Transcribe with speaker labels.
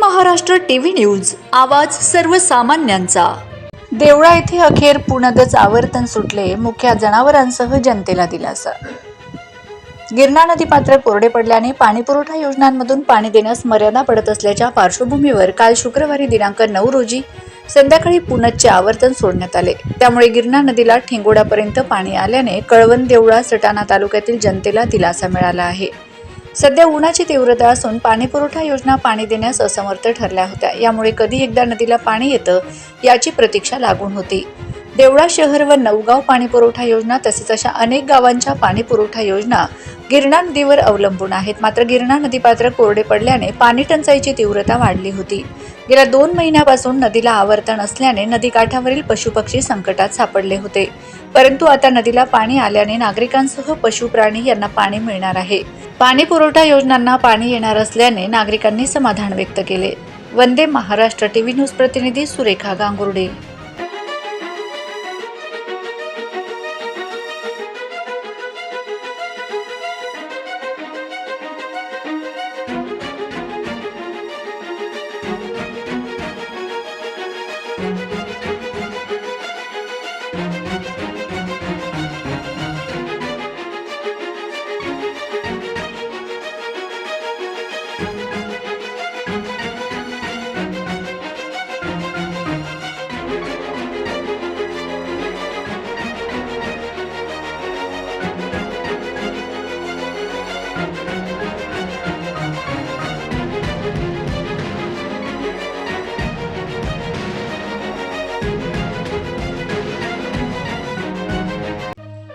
Speaker 1: Maharashtra TV news आवाज सर्वसामान्यांचा. देवळा येथे अखेर पुनदच आवर्तन सुटले. मुख्या जनावरांसह जनतेला दिलासा. गिरणा नदी पात्र कोरडे पडल्याने पाणीपुरवठा योजनांमधून पाणी देण्यास मर्यादा पडत असल्याच्या पार्श्वभूमीवर काल शुक्रवारी दिनांक नऊ रोजी संध्याकाळी पुनदचे आवर्तन सोडण्यात आले. त्यामुळे गिरणा नदीला ठेंगोड्यापर्यंत पाणी आल्याने कळवण देवळा सटाणा तालुक्यातील जनतेला दिलासा मिळाला आहे. सध्या उन्हाची तीव्रता असून पाणीपुरवठा योजना पाणी देण्यास असमर्थ ठरल्या होत्या. यामुळे कधी एकदा नदीला पाणी येतं याची प्रतीक्षा लागून होती. देवळा शहर व नवगाव पाणीपुरवठा योजना तसेच अशा अनेक गावांच्या पाणीपुरवठा योजना गिरणा नदीवर अवलंबून आहेत. मात्र गिरणा नदीपात्र कोरडे पडल्याने पाणी टंचाईची तीव्रता वाढली होती. गेल्या दोन महिन्यापासून नदीला आवर्तन असल्याने नदीकाठावरील पशुपक्षी संकटात सापडले होते. परंतु आता नदीला पाणी आल्याने नागरिकांसह पशुप्राणी यांना पाणी मिळणार आहे. पाणी पुरवठा योजनांना पाणी येणार असल्याने नागरिकांनी समाधान व्यक्त केले. वंदे महाराष्ट्र टीव्ही न्यूज प्रतिनिधी सुरेखा गांगुर्डे.